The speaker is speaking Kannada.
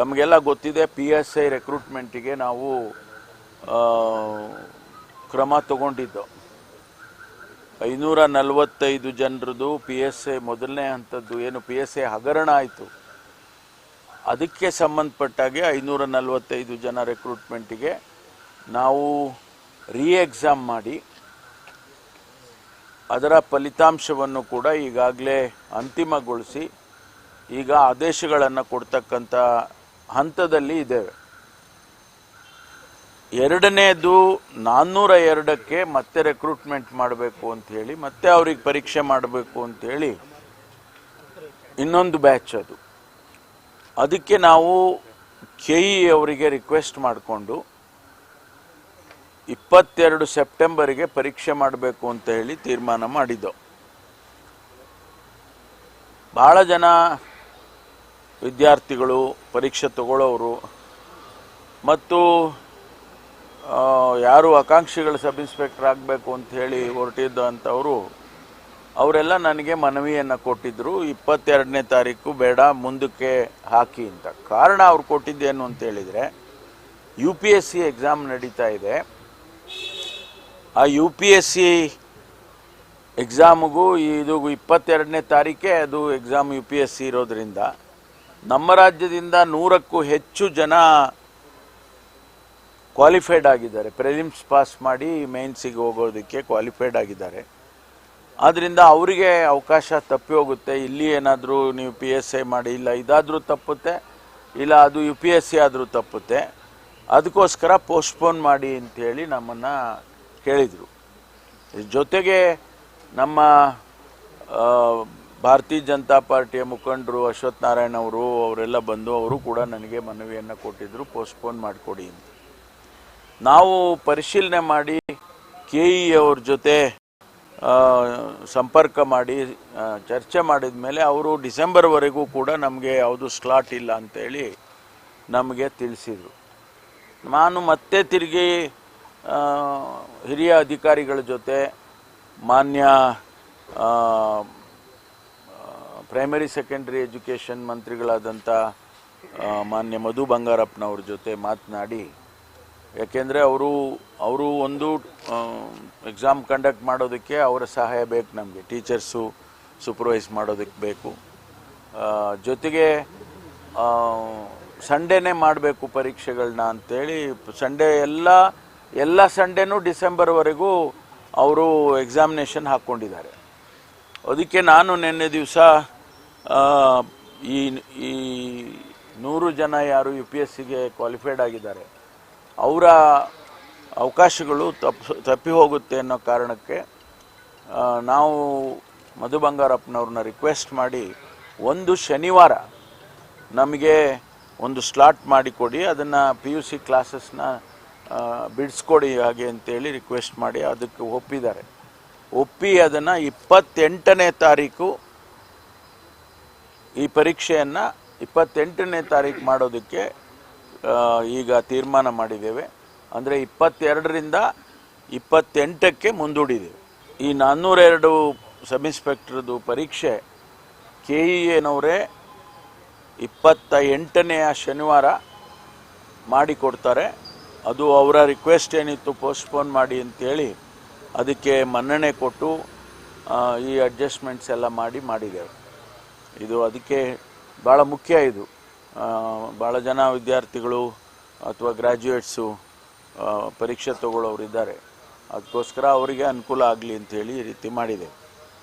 ತಮಗೆಲ್ಲ ಗೊತ್ತಿದೆ ಪಿ ಎಸ್ ಐ ರೆಕ್ರೂಟ್ಮೆಂಟಿಗೆ ನಾವು ಕ್ರಮ ತಗೊಂಡಿದ್ದು. ಐನೂರ ನಲವತ್ತೈದು ಜನರದು ಪಿ ಎಸ್ ಐ ಮೊದಲನೇ ಹಂತದ್ದು ಏನು ಪಿ ಎಸ್ ಐ ಹಗರಣ ಆಯಿತು. ಅದಕ್ಕೆ ಸಂಬಂಧಪಟ್ಟಾಗೆ ಐನೂರ ನಲವತ್ತೈದು ಜನ ರೆಕ್ರೂಟ್ಮೆಂಟಿಗೆ ನಾವು ರೀ ಎಕ್ಸಾಮ್ ಮಾಡಿ, ಅದರ ಫಲಿತಾಂಶವನ್ನು ಕೂಡ ಈಗಾಗಲೇ ಅಂತಿಮಗೊಳಿಸಿ, ಈಗ ಆದೇಶಗಳನ್ನು ಕೊಡ್ತಕ್ಕಂಥ ಹಂತದಲ್ಲಿ ಇದ್ದೇವೆ. ಎರಡನೇದು ನಾನ್ನೂರ ಎರಡಕ್ಕೆ ಮತ್ತೆ ರೆಕ್ರೂಟ್ಮೆಂಟ್ ಮಾಡಬೇಕು ಅಂತ ಹೇಳಿ, ಮತ್ತೆ ಅವ್ರಿಗೆ ಪರೀಕ್ಷೆ ಮಾಡಬೇಕು ಅಂತ ಹೇಳಿ ಇನ್ನೊಂದು ಬ್ಯಾಚ್ ಅದು. ಅದಕ್ಕೆ ನಾವು ಕೆ ಇ ಅವರಿಗೆ ರಿಕ್ವೆಸ್ಟ್ ಮಾಡಿಕೊಂಡು ಇಪ್ಪತ್ತೆರಡು ಸೆಪ್ಟೆಂಬರಿಗೆ ಪರೀಕ್ಷೆ ಮಾಡಬೇಕು ಅಂತ ಹೇಳಿ ತೀರ್ಮಾನ ಮಾಡಿದ್ದೋ ಭಾಳ ಜನ ವಿದ್ಯಾರ್ಥಿಗಳು ಪರೀಕ್ಷೆ ತಗೊಳ್ಳೋರು. ಮತ್ತು ಯಾರು ಆಕಾಂಕ್ಷಿಗಳು ಸಬ್ ಇನ್ಸ್ಪೆಕ್ಟರ್ ಆಗಬೇಕು ಅಂತ ಹೇಳಿ ಹೊರಟಿದ್ದಂಥವರು ಅವರೆಲ್ಲ ನನಗೆ ಮನವಿಯನ್ನು ಕೊಟ್ಟಿದ್ದರು ಇಪ್ಪತ್ತೆರಡನೇ ತಾರೀಕು ಬೇಡ, ಮುಂದಕ್ಕೆ ಹಾಕಿ ಅಂತ. ಕಾರಣ ಅವ್ರು ಕೊಟ್ಟಿದ್ದೇನು ಅಂತ ಹೇಳಿದರೆ U P S C exam ನಡೀತಾ ಇದೆ. ಆ ಯು ಪಿ ಎಸ್ ಸಿ ಎಕ್ಸಾಮಿಗೂ ಇದು ಇಪ್ಪತ್ತೆರಡನೇ ತಾರೀಕೆ ಅದು exam U P S C ಇರೋದ್ರಿಂದ ನಮ್ಮ ರಾಜ್ಯದಿಂದ ನೂರಕ್ಕೂ ಹೆಚ್ಚು ಜನ ಕ್ವಾಲಿಫೈಡ್ ಆಗಿದ್ದಾರೆ. ಪ್ರಿಲಿಮ್ಸ್ ಪಾಸ್ ಮಾಡಿ ಮೇನ್ಸಿಗೆ ಹೋಗೋದಕ್ಕೆ ಕ್ವಾಲಿಫೈಡ್ ಆಗಿದ್ದಾರೆ. ಆದ್ದರಿಂದ ಅವರಿಗೆ ಅವಕಾಶ ತಪ್ಪಿ ಹೋಗುತ್ತೆ. ಇಲ್ಲಿ ಏನಾದರೂ ನೀವು ಪಿ ಎಸ್ ಐ ಮಾಡಿ, ಇಲ್ಲ ಇದಾದರೂ ತಪ್ಪುತ್ತೆ, ಇಲ್ಲ ಅದು ಯು ಪಿ ಎಸ್ ಸಿ ಆದರೂ ತಪ್ಪುತ್ತೆ. ಅದಕ್ಕೋಸ್ಕರ ಪೋಸ್ಟ್ಪೋನ್ ಮಾಡಿ ಅಂತೇಳಿ ನಮ್ಮನ್ನು ಕೇಳಿದರು. ಜೊತೆಗೆ ನಮ್ಮ ಭಾರತೀಯ ಜನತಾ ಪಾರ್ಟಿಯ ಮುಖಂಡರು ಅಶ್ವಥ್ ನಾರಾಯಣ ಅವರು, ಅವರೆಲ್ಲ ಬಂದು ಅವರು ಕೂಡ ನನಗೆ ಮನವಿಯನ್ನು ಕೊಟ್ಟಿದ್ದರು ಪೋಸ್ಟ್ಪೋನ್ ಮಾಡಿಕೊಡಿ ಅಂತ. ನಾವು ಪರಿಶೀಲನೆ ಮಾಡಿ ಕೆ ಇ ಅವ್ರ ಜೊತೆ ಸಂಪರ್ಕ ಮಾಡಿ ಚರ್ಚೆ ಮಾಡಿದ ಮೇಲೆ ಅವರು ಡಿಸೆಂಬರ್ವರೆಗೂ ಕೂಡ ನಮಗೆ ಯಾವುದು ಸ್ಲಾಟ್ ಇಲ್ಲ ಅಂತೇಳಿ ನಮಗೆ ತಿಳಿಸಿದರು. ನಾನು ಮತ್ತೆ ತಿರುಗಿ ಹಿರಿಯ ಅಧಿಕಾರಿಗಳ ಜೊತೆ ಮಾನ್ಯ ಪ್ರೈಮರಿ ಸೆಕೆಂಡರಿ ಎಜುಕೇಷನ್ ಮಂತ್ರಿಗಳಾದಂಥ ಮಾನ್ಯ ಮಧು ಬಂಗಾರಪ್ಪನವ್ರ ಜೊತೆ ಮಾತನಾಡಿ. ಯಾಕೆಂದರೆ ಅವರು ಅವರು ಒಂದು ಎಕ್ಸಾಮ್ ಕಂಡಕ್ಟ್ ಮಾಡೋದಕ್ಕೆ ಅವರ ಸಹಾಯ ಬೇಕು ನಮಗೆ. ಟೀಚರ್ಸು ಸೂಪರ್ವೈಸ್ ಮಾಡೋದಕ್ಕೆ ಬೇಕು. ಜೊತೆಗೆ ಸಂಡೇನೇ ಮಾಡಬೇಕು ಪರೀಕ್ಷೆಗಳನ್ನ ಅಂತೇಳಿ ಸಂಡೇ ಎಲ್ಲ ಎಲ್ಲ ಸಂಡೇನೂ ಡಿಸೆಂಬರ್ವರೆಗೂ ಅವರು ಎಕ್ಸಾಮಿನೇಷನ್ ಹಾಕ್ಕೊಂಡಿದ್ದಾರೆ. ಅದಕ್ಕೆ ನಾನು ನಿನ್ನೆ ದಿವಸ ಈ ಈ ನೂರು ಜನ ಯಾರು ಯು ಪಿ ಎಸ್ ಸಿಗೆ ಕ್ವಾಲಿಫೈಡ್ ಆಗಿದ್ದಾರೆ, ಅವರ ಅವಕಾಶಗಳು ತಪ್ಪು ತಪ್ಪಿ ಹೋಗುತ್ತೆ ಅನ್ನೋ ಕಾರಣಕ್ಕೆ ನಾವು ಮಧು ಬಂಗಾರಪ್ಪನವ್ರನ್ನ ರಿಕ್ವೆಸ್ಟ್ ಮಾಡಿ ಒಂದು ಶನಿವಾರ ನಮಗೆ ಒಂದು ಸ್ಲಾಟ್ ಮಾಡಿಕೊಡಿ ಅದನ್ನು ಪಿ ಯು ಸಿ ಕ್ಲಾಸಸ್ನ ಬಿಡಿಸ್ಕೊಡಿ ಹಾಗೆ ಅಂತೇಳಿ ರಿಕ್ವೆಸ್ಟ್ ಮಾಡಿ ಅದಕ್ಕೆ ಒಪ್ಪಿದ್ದಾರೆ. ಒಪ್ಪಿ ಅದನ್ನು ಇಪ್ಪತ್ತೆಂಟನೇ ತಾರೀಕು ಈ ಪರೀಕ್ಷೆಯನ್ನು ಇಪ್ಪತ್ತೆಂಟನೇ ತಾರೀಕು ಮಾಡೋದಕ್ಕೆ ಈಗ ತೀರ್ಮಾನ ಮಾಡಿದ್ದೇವೆ. ಅಂದರೆ ಇಪ್ಪತ್ತೆರಡರಿಂದ ಇಪ್ಪತ್ತೆಂಟಕ್ಕೆ ಮುಂದೂಡಿದೆ ಈ ನಾನ್ನೂರೆರಡು ಸಬ್ ಇನ್ಸ್ಪೆಕ್ಟ್ರದ್ದು ಪರೀಕ್ಷೆ, ಕೆ ಇ ಎನವರೇ ಇಪ್ಪತ್ತ ಎಂಟನೆಯ ಶನಿವಾರ ಮಾಡಿಕೊಡ್ತಾರೆ. ಅದು ಅವರ ರಿಕ್ವೆಸ್ಟ್ ಏನಿತ್ತು ಪೋಸ್ಟ್ಪೋನ್ ಮಾಡಿ ಅಂತೇಳಿ ಅದಕ್ಕೆ ಮನ್ನಣೆ ಕೊಟ್ಟು ಈ ಅಡ್ಜಸ್ಟ್ಮೆಂಟ್ಸ್ ಎಲ್ಲ ಮಾಡಿ ಮಾಡಿದ್ದೇವೆ. ಇದು ಅದಕ್ಕೆ ಭಾಳ ಮುಖ್ಯ ಇದು. ಭಾಳ ಜನ ವಿದ್ಯಾರ್ಥಿಗಳು ಅಥವಾ ಗ್ರ್ಯಾಜುಯೇಟ್ಸು ಪರೀಕ್ಷೆ ತಗೊಳ್ಳೋರು ಇದ್ದಾರೆ ಅದಕ್ಕೋಸ್ಕರ ಅವರಿಗೆ ಅನುಕೂಲ ಆಗಲಿ ಅಂತೇಳಿ ಈ ರೀತಿ ಮಾಡಿದ್ದೇವೆ